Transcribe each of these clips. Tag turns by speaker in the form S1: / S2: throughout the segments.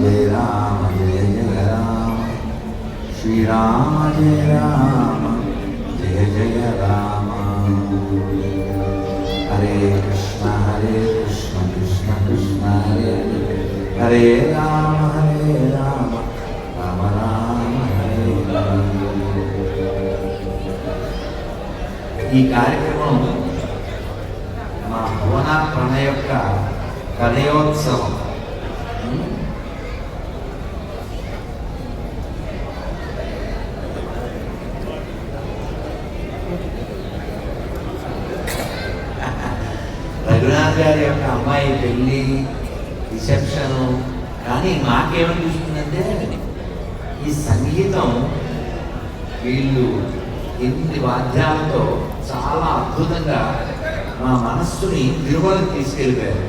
S1: జయ రామ జయ జయ రామ శ్రీరామ జయ రామ జయ జయ రామ హరే కృష్ణ హరే కృష్ణ కృష్ణ కృష్ణ హరే హరే రామ హరే రామ రామ రామ హరే రామ ఈ కార్యక్రమం మా భువన ప్రణయ యొక్క కలయోత్సవం రఘునాథ్ గారి యొక్క అమ్మాయి పెళ్ళి రిసెప్షన్ కానీ మాకేమనిపిస్తుందంటే ఈ సంగీతం వీళ్ళు ఎనిమిది వాద్యాలతో చాలా అద్భుతంగా మా మనస్సుని తిరుమలకు తీసుకెళ్ళిపోయారు.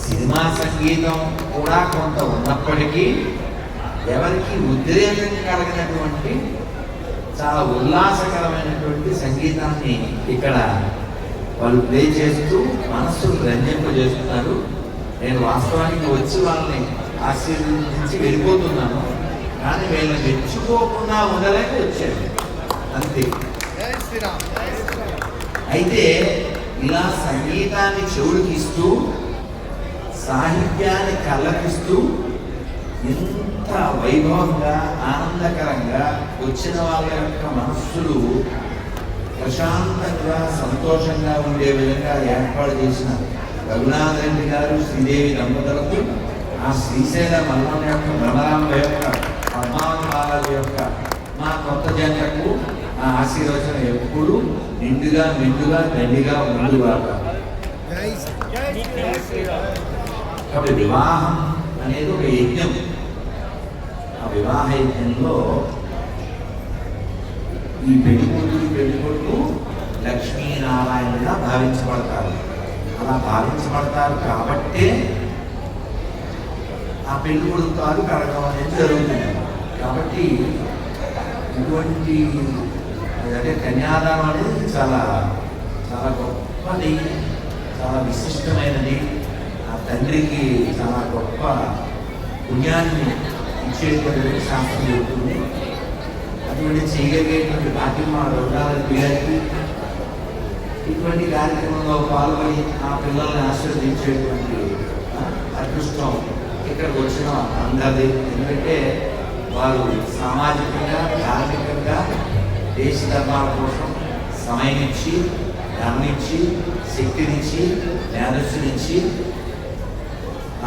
S1: సినిమా సంగీతం కూడా కొంత ఉన్నప్పటికీ ఎవరికి ఉద్రేకం కలిగినటువంటి చాలా ఉల్లాసకరమైనటువంటి సంగీతాన్ని ఇక్కడ వాళ్ళు ప్లే చేస్తూ మనస్సును రంజింపజేస్తున్నారు నేను వాస్తవానికి వచ్చి వాళ్ళని ఆశీర్వదించి వెళ్ళిపోతున్నాను. కానీ వీళ్ళని మెచ్చుకోకుండా ఉండలేక వచ్చాను అంతే అయితే ఇలా సంగీతాన్ని చెవుడికిస్తూ సాహిత్యాన్ని కళ్ళకిస్తూ ఎంత వైభవంగా ఆనందకరంగా వచ్చిన వాళ్ళ యొక్క మనస్సులు ప్రశాంతంగా సంతోషంగా ఉండే విధంగా ఏర్పాటు చేసిన రఘునాథ్ రెడ్డి గారు శ్రీదేవి దంపతులకు ఆ శ్రీశైల మల్లన్న యొక్క భ్రమరాంబ యొక్క పద్మావతి యొక్క మా కొత్త జంటకు ఆ ఆశీర్వచనం ఎప్పుడు నిండుగా నిండుగా దండిగా ముందుగా కాబట్టి వివాహం అనేది ఒక యజ్ఞం. ఆ వివాహ యజ్ఞంలో ఈ పెళ్ళి కూతురు లక్ష్మీనారాయణగా భావించబడతారు. అలా భావించబడతారు కాబట్టే ఆ పెళ్ళికొడుకు కాదు కడగం అనేది జరుగుతుంది. కాబట్టి ఇటువంటి అంటే కన్యాదానం అనేది చాలా చాలా గొప్పది చాలా విశిష్టమైనది. ఆ తండ్రికి చాలా గొప్ప పుణ్యాన్ని ఇచ్చేటువంటి శాస్త్రం చెబుతుంది. అటువంటి చేయగలిగేటువంటి భాగ్యం మా రఘునాథ్ ఇటువంటి కార్యక్రమంలో పాల్గొని ఆ పిల్లల్ని ఆశీర్వదించేటువంటి అదృష్టం ఇక్కడికి వచ్చిన అందరిది. ఎందుకంటే వారు సామాజికంగా ధార్మికంగా దేశ ధర్మాల కోసం సమయం ఇచ్చి ధర్మించి శక్తినిచ్చి మేధస్సునిచ్చి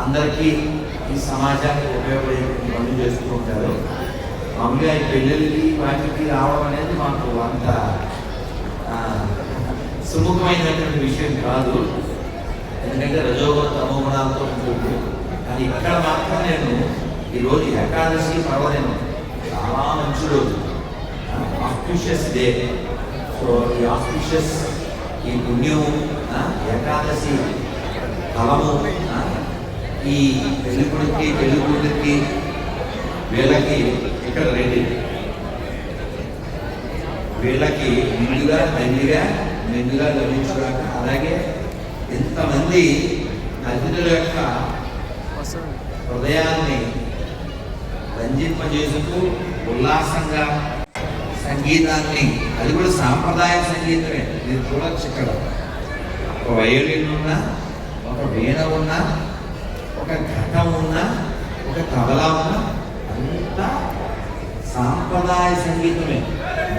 S1: అందరికీ ఈ సమాజానికి ఉపయోగపడే పనులు చేస్తూ ఉంటారు. మామూలుగా ఈ పెళ్ళిళ్ళకి వాటికి రావడం అనేది మాకు అంత సుముఖమైనటువంటి విషయం కాదు. ఎందుకంటే రజోగుణ తమోగుణాలతో ఉంటుంది. కానీ ఇక్కడ మాత్రం నేను ఈరోజు ఏకాదశి పర్వదినం చాలా మంచి రోజు. ఆస్పిషియస్ డే సో ఈ ఆస్పిషియస్ ఈ పుణ్యం ఏకాదశి ఫలము ఈ పెళ్ళికొడుకి పెళ్ళికొడుకి వీళ్ళకి ఇక్కడ రెడీ. వీళ్ళకి ముందుగా దండిగా మెందుగా లభించుగాక అలాగే ఎంతమంది అతిథుల యొక్క హృదయాన్ని రంజింపజేస్తూ ఉల్లాసంగా సంగీతాన్ని అది కూడా సాంప్రదాయ సంగీతమే మీరు చూడొచ్చు ఇక్కడ. ఒక వయోలిన్ ఉన్నా ఒక వీణ ఉన్నా ఒక ఘటం ఉన్నా ఒక తబలా ఉన్నా అంతా సాంప్రదాయ సంగీతమే.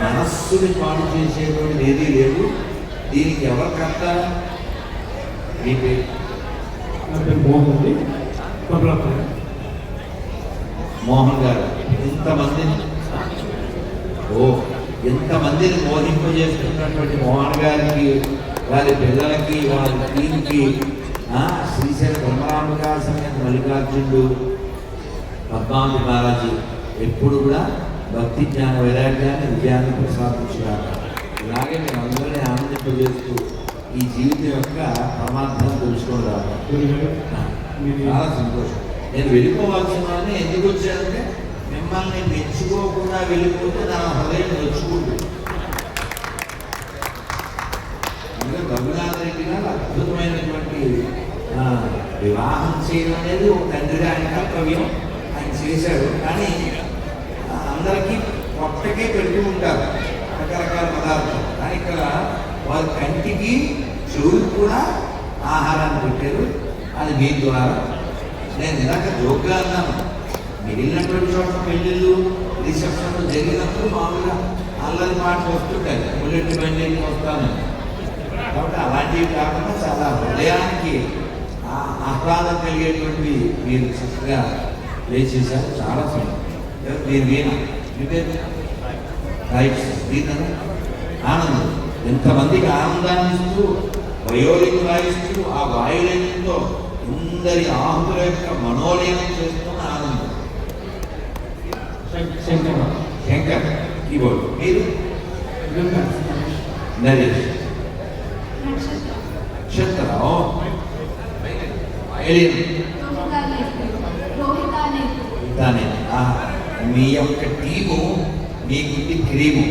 S1: మనస్సుని పాడు చేసేటువంటి ఏదీ లేదు. దీనికి ఎవరు కర్త? మీ పేరు?
S2: మోహన్
S1: మోహన్ గారు ఇంతమందిని ఓ ఎంతమందిని మోహింపజేస్తున్నటువంటి మోహన్ గారికి వారి పిల్లలకి వారి టీంకి శ్రీశైల బ్రహ్మరాంబికా సమేత మల్లికార్జునుడు పద్మావతి బాలాజీ. ఎప్పుడు కూడా భక్తి జ్ఞాన వైరాగ్యాన్ని విజయాన్ని ప్రసాదించుగాక ఇలాగే మేము అందరినీ ఆనందింపజేస్తూ ఈ జీవితం యొక్క
S2: ప్రమాదం తెలుసుకోవాలి
S1: చాలా సంతోషం. నేను వెళ్ళిపోవాల్సిన వాళ్ళని ఎందుకు వచ్చానంటే మిమ్మల్ని మెచ్చుకోకుండా వెళ్ళిపోతే నా హృదయం నొచ్చుకుంటుంది. అందుకే రఘునాథరెడ్డి గారు అద్భుతమైనటువంటి వివాహం చేయడం అనేది ఒక తండ్రిగా ఆయన కర్తవ్యం. ఆయన చేశాడు. కానీ అందరికీ కొత్తకే పెడుతూ ఉంటారు రకరకాల పదార్థాలు. కానీ ఇక్కడ వారి కంటికి చెవులు కూడా ఆహారాన్ని పెట్టారు. అది మీ ద్వారా. నేను ఇలాగ జోక్గా అన్నాను. మిగిలినటువంటి చోట పెళ్ళిళ్ళు రిసెప్షన్లు జరిగినప్పుడు మామూలుగా అల్లరి మాట వస్తుంటాయి. బుల్లెట్ బండి వస్తాను. కాబట్టి అలాంటివి కాకుండా చాలా హృదయానికి ఆ ఆహ్లాదం కలిగేటువంటి మీరు చక్కగా లేచేశారు. చాలా సంతోషం. మీరు వీణ మీ పేరు? రైట్ వీణ ఆనందం ఎంతమందికి ఆనందాన్ని ఇస్తూ వయోలిన్ వాయిస్తూ ఆ వాయులేనంతో అందరి ఆహుతుల యొక్క మనోలీనం చేస్తున్న ఆనందం
S2: శంకర.
S1: శంకర్. కీబోర్డ్. మీరు? నరేష్. నక్షత్ర ఓ వయలిన్ దాని మీ యొక్క టీము మీకుంది క్రీము.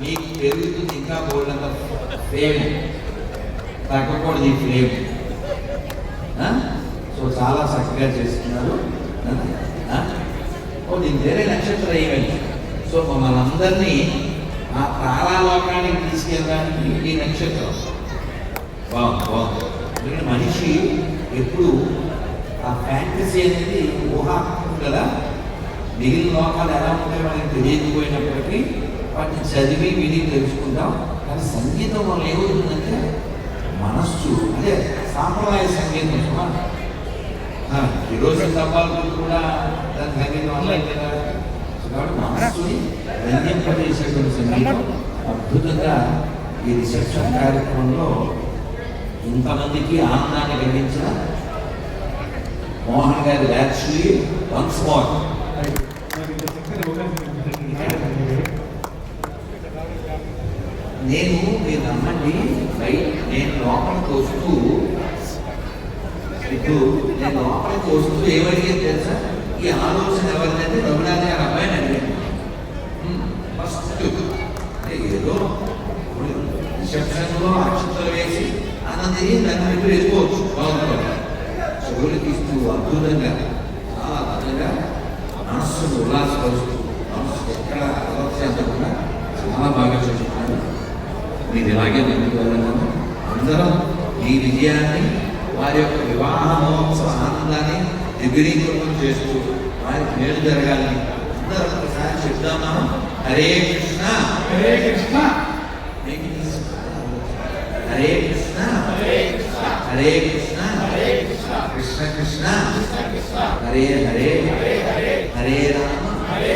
S1: మీకు పెరుగుతుంది ఇంకా బోల్డంత ఫేమ్. తగ్గకూడదు ఈ ఫ్లేమ్ సో చాలా చక్కగా చేస్తున్నారు. ఆ? ఓ దీని వేరే నక్షత్ర ఈవెంట్ సో మమ్మల్ని అందరినీ ఆ తారాలోకానికి తీసుకెళ్ళడానికి ఈ నక్షత్రం. బాగుంది బాగుంది ఎందుకంటే మనిషి ఎప్పుడు ఆ ఫ్యాంటసీ అనేది ఊహా కదా? మిగిలిన లోకాలు ఎలా ఉంటాయో మనకి తెలియకపోయినప్పటికీ వాటిని చదివి విని తెలుసుకుంటాం కానీ సంగీతం వల్ల ఏమవుతుందంటే మనస్సు అదే సాంప్రదాయ సంగీతం సుమా. ఆ, ఈరోజు తప్పాలు కూడా దాని సంగీతం వల్ల కాబట్టి మనస్సుని రంజింపజేసేటువంటి సంగీతం అద్భుతంగా ఈ రిసెప్షన్ కార్యక్రమంలో ఇంతమందికి ఆనందాన్ని కలిగించిన మోహన్ గారి యాక్చువల్లీ వన్స్ మోర్ నేను మీరు నమ్మండి నేను లోపలికి వస్తూ ఇప్పుడు నేను లోపలికి వస్తూ ఏమడిగాను తెలుసా? ఈ ఆలోచన ఎవరిదంటే రఘునాథ్ గారు అబ్బాయిని అడిగాను ఫస్ట్ ఏదో రిసెప్షన్లో అక్షతలు వేసి అన్నది దాన్ని వెళ్ళిపోవచ్చు బాగుంటుంది చెవులు తీస్తూ అద్భుతంగా. మనస్సును ఉల్లాసపరుస్తూ మనస్సు ఎక్కడ అలస్యంతకుండా చాలా బాగా చేస్తున్నారు మీరు ఇలాగే నింపుకోవాలను అందరం ఈ విజయాన్ని వారి యొక్క వివాహ మహోత్సవ ఆనందాన్ని దిగురీకృతం చేస్తూ వారికి మేలు జరగాలని అందరం ఒకసారి చెప్దామా హరే కృష్ణ
S2: హరే కృష్ణ
S1: మీకు తెలుసు. హరే కృష్ణ హరే కృష్ణ కృష్ణ కృష్ణ హరే హరే హరే రామ హరే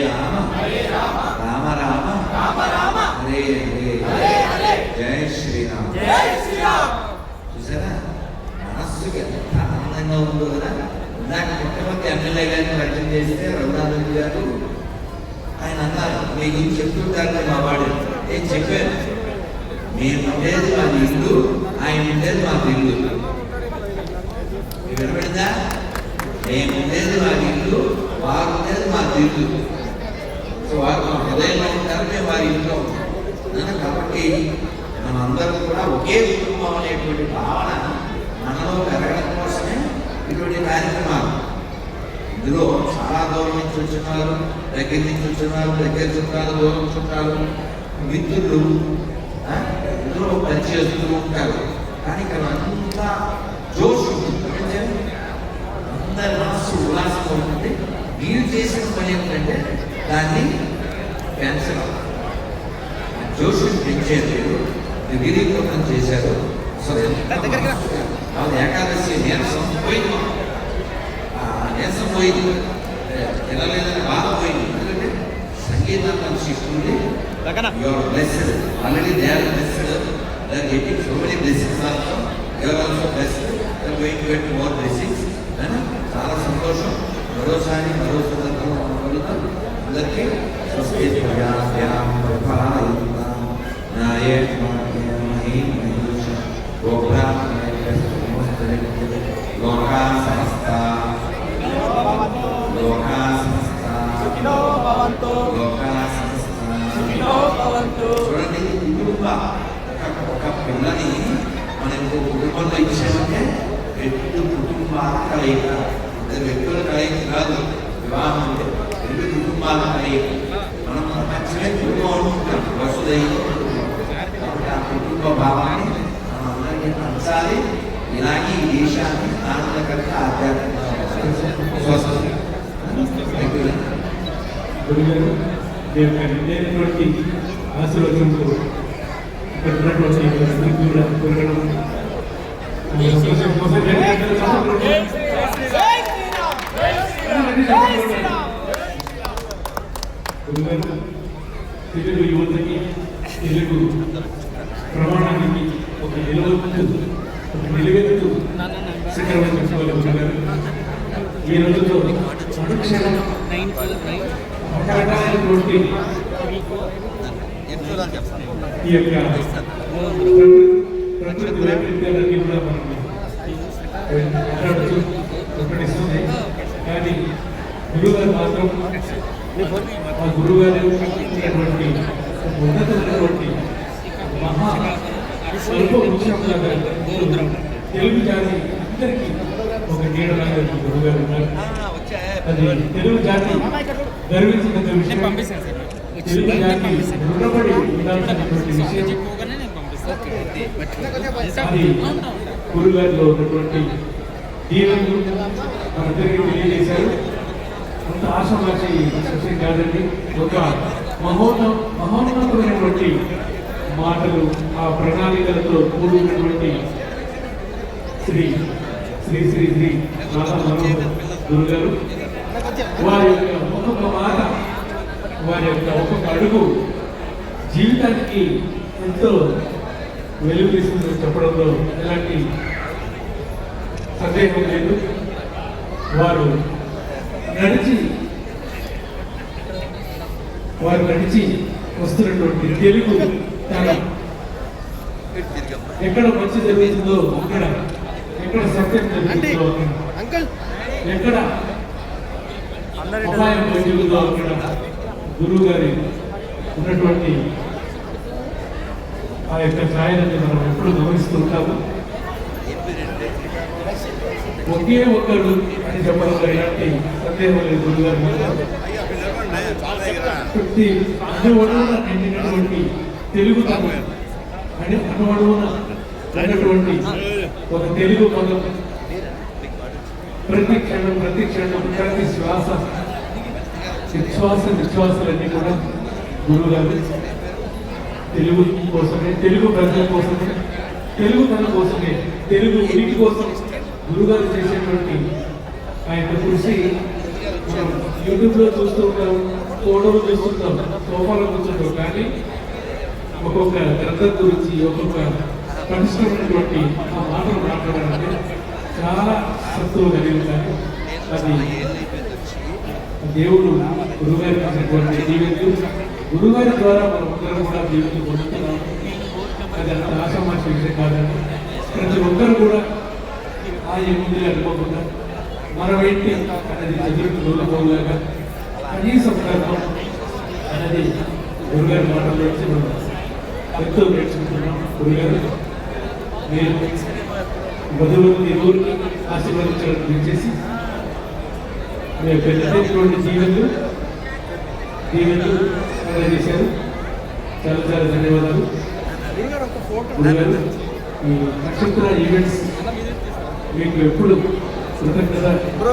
S1: రామ రామ రామ హరే హరే. జై శ్రీరామ్. చూసారా? మనస్సుకి ఎంత ఆనందంగా ఉందో కదా. ఇందాక పుట్టపతి ఎమ్మెల్యే గారిని రచన చేస్తే రఘునాథ్ గారు ఆయన అన్నారు మీ గురించి చెప్తుంటారు మా వాడు. నేను చెప్పాను మేము ఉండేది మా ఇల్లు ఆయన ఉండేది మా ఇల్లు. మీకు నేను మేము ఉండేది మా ఇల్లు వారు ఉండేది మా ఇల్లు సో వారు మా హృదయంలో ఉంటారు మేము వారి ఇంట్లో ఉంటాం. కాబట్టి మనందరం కూడా ఒకే కుటుంబం అనేటువంటి భావన మనలో పెరగడం కోసమే ఇటువంటి కార్యక్రమాలు. ఇందులో చాలా దూరం నుంచి వచ్చినారు దగ్గర నుంచి వచ్చినారు దగ్గర చుట్టాలు దూరం చుట్టాలు మిత్రులు ఇందులో పనిచేస్తూ ఉంటారు. కానీ ఇక్కడ అంతా జోష్ ఉల్లాసంగా ఉంటుంది మీరు చేసిన పని ఏమిటంటే దాన్ని పెంచడం జోషుని పెంచారు గిరీకృతం చేశారు. మనస్సుగా. వాళ్ళ ఏకాదశి నీరసం పోయింది. నీరసం పోయింది. తినలేదని బాధ పోయింది. ఎందుకంటే సంగీతం కలిసి ఇస్తుంది your blessed already they are blessed they are getting so many blessings also your also blessed they are going to get more blessings చాలా సంతోషం మరోసారి మరో సందర్భంలో మనం కలుద్దాం అందరికీ స్వస్తి ప్రజాభ్యాం పరిపాలయంతాం న్యాయేన మార్గేణ మహీం మహీష గోబ్రాహ్మణేభ్యస్తమోస్తరే లోకా సమస్తా లోకా సమస్తా లోకా సమస్తా చూడండి ఇది ఇల్లుగా ఒక ఒక పిల్లని మనం ఇంకో కుటుంబంలో ఇచ్చామంటే రెండు కుటుంబాల కలయిక ఇద్దరు వ్యక్తుల కలయిక కాదు వివాహం అంటే రెండు కుటుంబాల కలయిక మనం ప్రపంచమే కుటుంబం అనుకుంటాం వసుదైవ కుటుంబం కాబట్టి ఆ కుటుంబ భావాన్ని మనం అందరికీ పంచాలి ఇలాగే ఈ దేశాన్ని ఆనందకరంగా ఆధ్యాత్మిక స్వస్థ
S2: గురుగారు మీ యొక్క నిండైనటువంటి ఆశీర్వచనలు ఇక్కడ ఉన్నటువంటి అందరికీ కూడా దొరకడం ఆ, సంతోషం కోసం జనగణమన చప్పట్లు గురుగారు తెలుగు యువతకి తెలుగు ప్రమాణానికి ఒక నిలవత్తు ఒక నిలవెత్తు శిఖరం చెప్పుకోవాలి గురుగారు ఈ రోజుతో అనుక్షణం రకరకాలైనటువంటి ఈ యొక్క ప్రకృతి- వైపరీత్యాలన్నీ కూడా మనం మాట్లాడుతూ కానీ గురుగారు మాత్రం ఆ గురుగారు ఇచ్చినటువంటి ఉన్నతమైనటువంటి మహా స్వల్ప తెలుగు జాతి అందరికీ ఒక నీడలాగా ఈ గురుగారు ఉన్నారు. అది తెలుగు జాతి గర్వించిన విషయం. తెలుగు జాతి రుణపడి ఉండాల్సినటువంటి విషయం. అది ఉన్నటువంటి దీవెనలు మనందరికీ తెలియజేశారు. అంత ఆశమాషి విషయం కాదండి. ఒక మహోన్న మహోన్నతమైనటువంటి మాటలు ఆ ప్రణాళికలతో కూడినటువంటి శ్రీ శ్రీ శ్రీ శ్రీ రాధా మనోహర్ గురుగారు. వారి యొక్క ఒక్కొక్క మాట వారి యొక్క ఒక్కొక్క అడుగు జీవితానికి ఎంతో వెలుగునిస్తుందని చెప్పడంలో ఎలాంటి సందేహం లేదు వారు నడిచి వారు నడిచి వస్తున్నటువంటి తెలుగు తన ఎక్కడ మంచి జరుగుతుందో అక్కడ ఎక్కడ సత్యం జరుగుతుందో
S3: అంకుల్
S2: ఎక్కడ అపాయం జరుగుతుందో అక్కడ గురువు గారి ఉన్నటువంటి ఆ యొక్క ఛాయలని మనం ఎప్పుడు గమనిస్తూ ఉంటాము. ఒకే ఒక్కడు అని చెప్పడంలో ఎలాంటి సందేహం లేదు గురువు ప్రతి అణువణువున నిండినటువంటి తెలుగు అని అటువంటి ఉన్నటువంటి ఒక తెలుగు పదం. ప్రతి క్షణం ప్రతి క్షణం ప్రతి శ్వాస విశ్వాస విశ్వాసాలన్నీ కూడా గురువు గారు తెలుగు కోసమే తెలుగు ప్రజల కోసమే తెలుగు తన కోసమే తెలుగు ఉనికి కోసం గురుగారు చేసేటువంటి ఆ యొక్క కృషి మనం యూట్యూబ్లో చూస్తూ ఉంటాం ఫోటోలు చూస్తుంటాం సోఫాలో కూర్చుంటాం. కానీ ఒక్కొక్క గ్రంథం గురించి ఒక్కొక్క కనిష్టమైనటువంటి ఆ మాటలు మాట్లాడాలంటే చాలా సత్తువు కలిగి ఉంటాయి. అది దేవుడు గురుగారి ఇచ్చినటువంటి జీవితం. గురుగారి ద్వారా మనం అందరం కూడా జీవితం పొందుతున్నాం. అది అంత ఆశామాష విషయం కాదండి ప్రతి ఒక్కరు కూడా ఏముంది అనుకోకుండా మనం ఏంటి? అనేది ఎదురు దూరపోలాగా కనీసం కర్మం అనేది గురుగారి మాటలు వచ్చి మనం ఎంతో నేర్చుకుంటున్నాం గురుగారు. మీరు వధువుని ఊరికి ఆశీర్వదించడం చేసి మీ యొక్క పెద్దటువంటి దీవెనలు దీవెనలు అందజేశారు. చాలా చాలా ధన్యవాదాలు. నక్షత్ర ఈవెంట్స్ మీకు ఎప్పుడు కృతజ్ఞత? ఎప్పుడు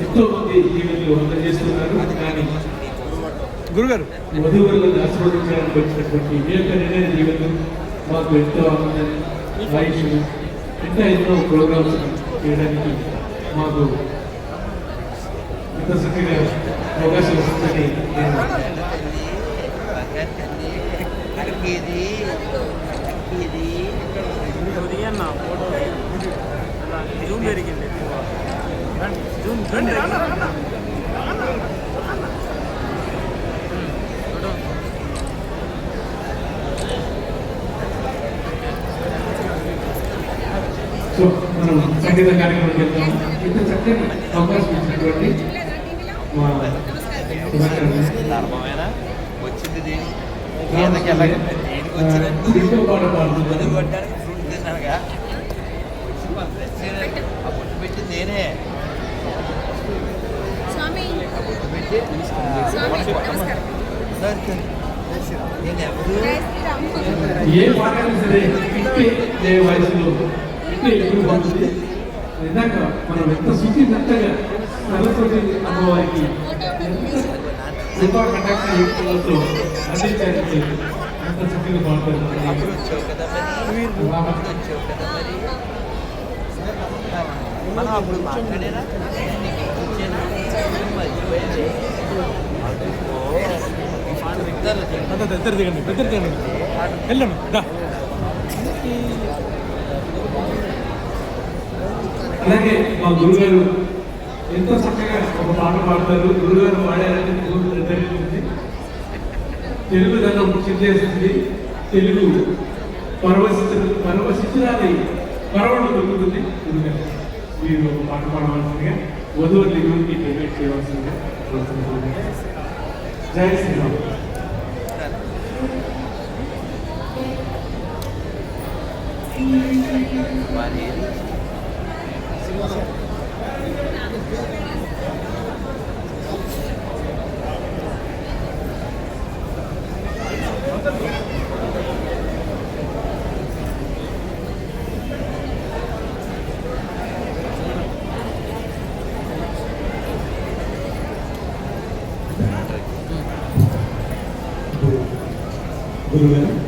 S2: ఎంతో మంది దీవెనలు అందజేస్తున్నారు కానీ
S3: గురుగారు.
S2: వధువులను ఆశీర్వదించడానికి వచ్చినటువంటి మీ యొక్క నిర్ణయ జీవితం మాకు ఎంతో ఆనందాన్ని ఆయుష్ ఇంకా ఎన్నో ప్రోగ్రామ్స్ చేయడానికి మాకు ఎంత చక్కగా అవకాశం వస్తుందని
S4: జూమ్ పెరిగింది జూమ్ జూమ్
S2: సో మనం సంగీత కార్యక్రమం వెళ్తాము ఇంత చక్కని అవకాశం ఇచ్చినటువంటి మా సుధాకర్ గారు.
S1: ధర్మమేనా వచ్చింది దేని? గీతకి ఎలాగ దేనికి పొద్దు కొట్టడానికి ఫ్రూట్ తిన్నానుగా. ఆ బొట్టు పెట్టింది నేనే. బొట్టు పెట్టి నేను ఎవరు?
S2: ఏ పాట వయసులో? ఇందాక మనం ఎంత శుచి మెత్తగా సరస్వతి అమ్మవారికి ఎంత కృపా కటాక్ష యుక్తులతో అందించడానికి అంత చక్కగా పాడుతారు
S1: అప్పుడు వచ్చావు కదా మరి అప్పుడు
S2: అలాగే మా గురుగారు ఎంతో చక్కగా ఒక పాట పాడతారు. గురుగారు పాడారని గురువు తెలుగు ధనం చిందేస్తుంది తెలుగు పరవశిత పరవశించడాన్ని పరవడం దొరుకుతుంది. గురుగారు మీరు ఒక పాట పాడవలసిందిగా వధువుని గురికి డెబేట్ చేయవలసిందిగా జై శ్రీరామ్.
S5: Thank you. గురుగారు గురుగారికి